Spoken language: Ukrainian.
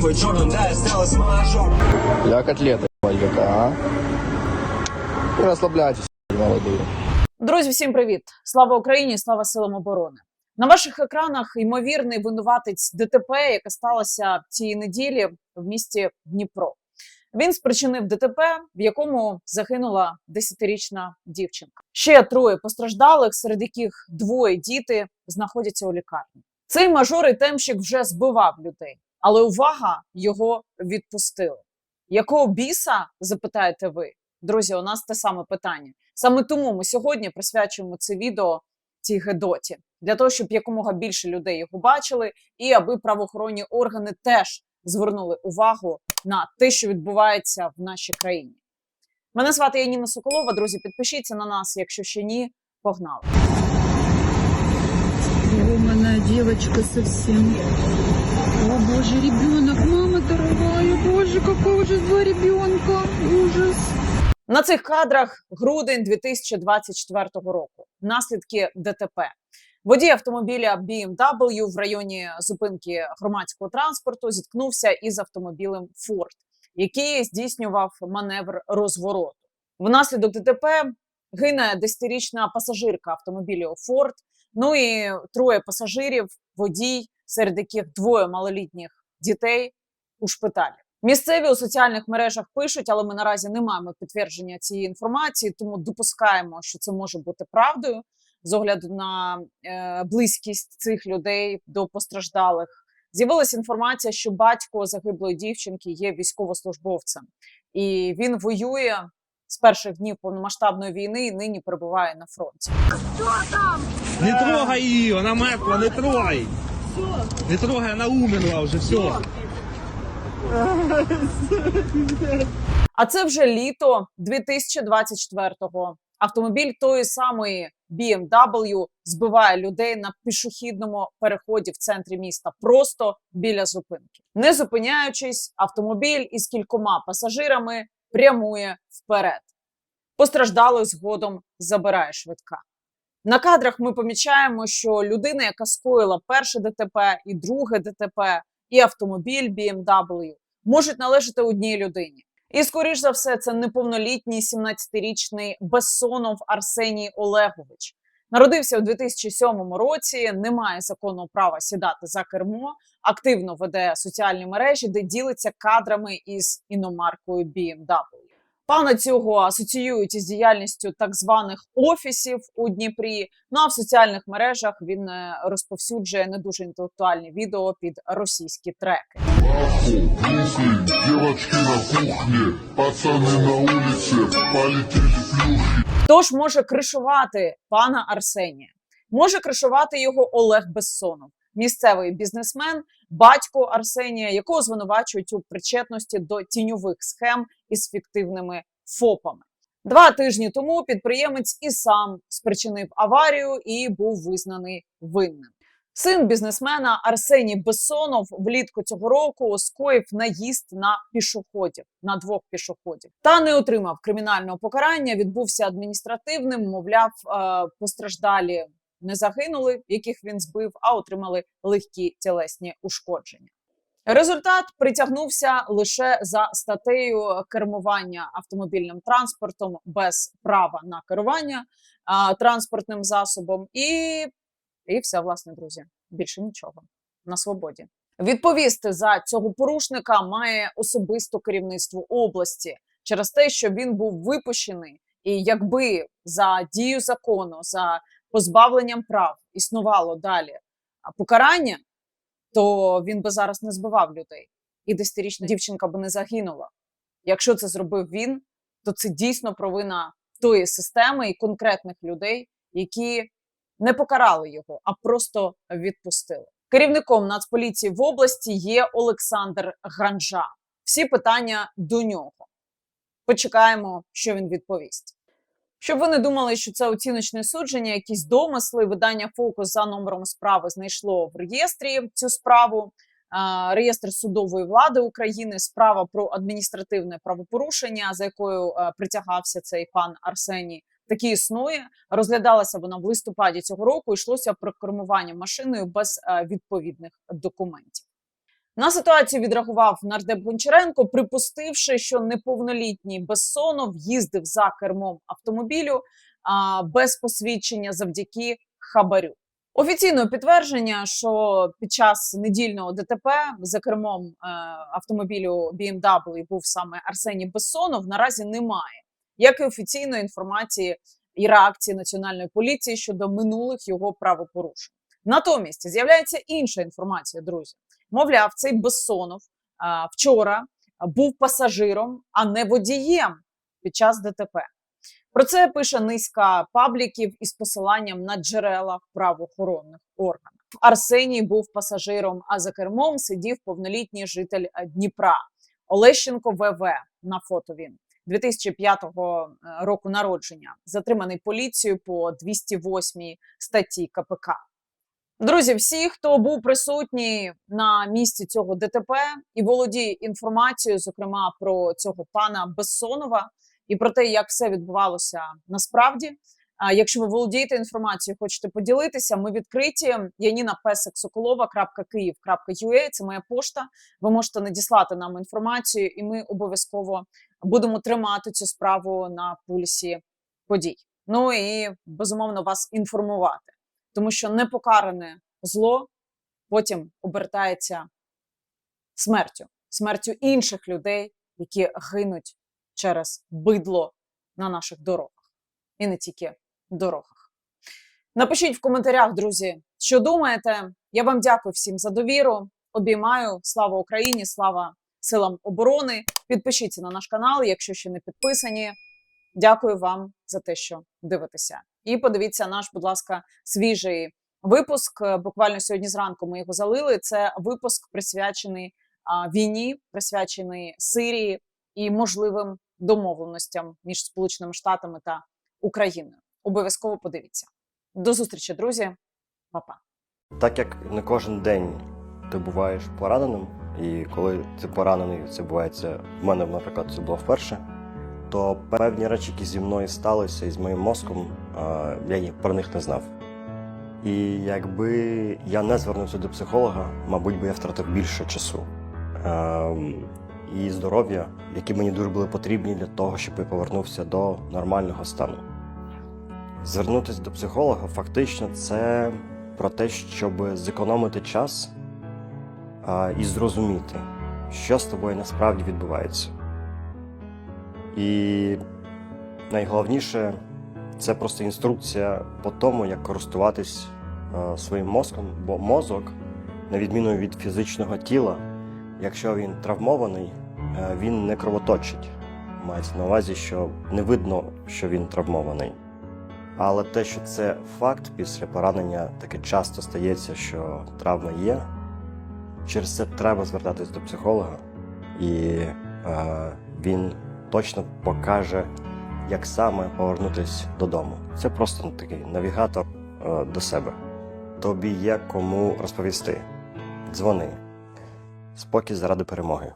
новый Джордан, да, я сделал моя жопа. Я котлеты, ебать, а? Не расслабляйтесь, молодые. Друзі, всім привіт! Слава Україні! Слава силам оборони! На ваших екранах ймовірний винуватець ДТП, яка сталася цієї неділі в місті Дніпро. Він спричинив ДТП, в якому загинула 10-річна дівчинка. Ще троє постраждалих, серед яких двоє діти знаходяться у лікарні. Цей мажор і темщик вже збивав людей, але увага його відпустили. Якого біса запитаєте ви? Друзі, у нас те саме питання. Саме тому ми сьогодні присвячуємо це відео цій гедоті для того, щоб якомога більше людей його бачили, і аби правоохоронні органи теж звернули увагу на те, що відбувається в нашій країні. Мене звати Яніна Соколова. Друзі, підпишіться на нас, якщо ще ні, погнали. Ломаная девочка совсем. О боже, ребенок, мама дорогая, боже, какой ужас, два ребенка, ужас. На цих кадрах грудень 2024 року. Наслідки ДТП. Водій автомобіля BMW в районі зупинки громадського транспорту зіткнувся із автомобілем Ford, який здійснював маневр розвороту. Внаслідок ДТП гине 10-річна пасажирка автомобілю Ford, ну і троє пасажирів, водій, серед яких двоє малолітніх дітей у шпиталі. Місцеві у соціальних мережах пишуть, але ми наразі не маємо підтвердження цієї інформації, тому допускаємо, що це може бути правдою з огляду на е, близькість цих людей до постраждалих. З'явилася інформація, що батько загиблої дівчинки є військовослужбовцем, і він воює з перших днів повномасштабної війни і нині перебуває на фронті. Не трогай її, вона мертва, не трогай. Не трогай, вона умерла вже, все. А це вже літо 2024-го. Автомобіль тої самої BMW збиває людей на пішохідному переході в центрі міста, просто біля зупинки. Не зупиняючись, автомобіль із кількома пасажирами прямує вперед. Постраждалих згодом забирає швидка. На кадрах ми помічаємо, що людина, яка скоїла перше ДТП і друге ДТП, і автомобіль BMW можуть належати одній людині. І, скоріш за все, це неповнолітній 17-річний Бессонов Арсеній Олегович. Народився у 2007 році, не має законного права сідати за кермо, активно веде соціальні мережі, де ділиться кадрами із іномаркою BMW. Пана цього асоціюють із діяльністю так званих офісів у Дніпрі. Ну а в соціальних мережах він е, розповсюджує не дуже інтелектуальні відео під російські треки. Хто може кришувати пана Арсенія? Може кришувати його Олег Бессонов, місцевий бізнесмен, батько Арсенія, якого звинувачують у причетності до тіньових схем із фіктивними ФОПами. Два тижні тому підприємець і сам спричинив аварію і був визнаний винним. Син бізнесмена Арсеній Бессонов влітку цього року скоїв наїзд на пішоходів на двох пішоходів та не отримав кримінального покарання. Відбувся адміністративним. Мовляв, е, постраждалі не загинули, яких він збив, а отримали легкі тілесні ушкодження. Результат притягнувся лише за статтею кермування автомобільним транспортом без права на керування а, транспортним засобом, і, і все, власне, друзі. Більше нічого на свободі. Відповісти за цього порушника має особисто керівництво області через те, що він був випущений, і якби за дію закону, за позбавленням прав існувало далі покарання, то він би зараз не збивав людей, і десятирічна дівчинка би не загинула. Якщо це зробив він, то це дійсно провина тої системи і конкретних людей, які не покарали його, а просто відпустили. Керівником Нацполіції в області є Олександр Ганжа. Всі питання до нього. Почекаємо, що він відповість. Щоб ви не думали, що це оціночне судження, якісь домисли, видання фокус за номером справи знайшло в реєстрі цю справу. Реєстр судової влади України, справа про адміністративне правопорушення, за якою е, притягався цей пан Арсеній, такі існує. Розглядалася вона в листопаді цього року. Йшлося про кермування машиною без е, відповідних документів. На ситуацію відреагував нардеп Гончаренко, припустивши, що неповнолітній Бессонов їздив за кермом автомобілю а, без посвідчення завдяки хабарю. Офіційного підтвердження, що під час недільного ДТП за кермом е, автомобілю BMW був саме Арсеній Бессонов, наразі немає, як і офіційної інформації і реакції національної поліції щодо минулих його правопорушень. Натомість з'являється інша інформація, друзі. Мовляв, цей Бессонов а, вчора був пасажиром, а не водієм під час ДТП. Про це пише низка пабліків із посиланням на джерела правоохоронних органах. Арсеній був пасажиром, а за кермом сидів повнолітній житель е, Дніпра Олещенко ВВ. На фото він 2005 року народження, затриманий поліцією по 208 статті КПК. Друзі, всі, хто був присутній на місці цього ДТП і володіє інформацією, зокрема про цього пана Бессонова і про те, як все відбувалося насправді. А якщо ви володієте інформацією, хочете поділитися, ми відкриті. Яніна Песик Соколова.Київ.ua – це моя пошта. Ви можете надіслати нам інформацію, і ми обов'язково будемо тримати цю справу на пульсі подій. Ну і безумовно вас інформувати тому що непокаране зло потім обертається смертю, смертю інших людей, які гинуть через бидло на наших дорогах, і не тільки дорогах. Напишіть в коментарях, друзі, що думаєте. Я вам дякую всім за довіру. Обіймаю. Слава Україні! Слава силам оборони! Підпишіться на наш канал, якщо ще не підписані. Дякую вам за те, що дивитеся. І подивіться наш, будь ласка, свіжий випуск. Е, Буквально сьогодні зранку ми його залили. Це випуск присвячений війні, присвячений Сирії і можливим домовленостям між Сполученими Штатами та Україною. Обов'язково подивіться. До зустрічі, друзі, Па-па. Так як не кожен день ти буваєш пораненим, і коли ти поранений, це відбувається в мене, наприклад, це було вперше, то певні речі, які зі мною сталися і з моїм мозком, я про них не знав. І якби я не звернувся до психолога, мабуть би я втратив більше часу ем, і здоров'я, які мені дуже були потрібні для того, щоб я повернувся до нормального стану. Звернутися до психолога фактично це про те, щоб зекономити час і зрозуміти, що з тобою насправді відбувається. І найголовніше це просто інструкція по тому, як користуватись е, своїм мозком, бо мозок, на відміну від фізичного тіла, якщо він травмований, е, він не кровоточить. Мається на увазі, що не видно, що він травмований. Але те, що це факт після поранення, таке часто стається, що травма є. Через це треба звертатись до психолога, і е, він точно покаже, як саме повернутися додому. Це просто такий навігатор е, до себе. Тобі є кому розповісти. Дзвони. Спокій заради перемоги.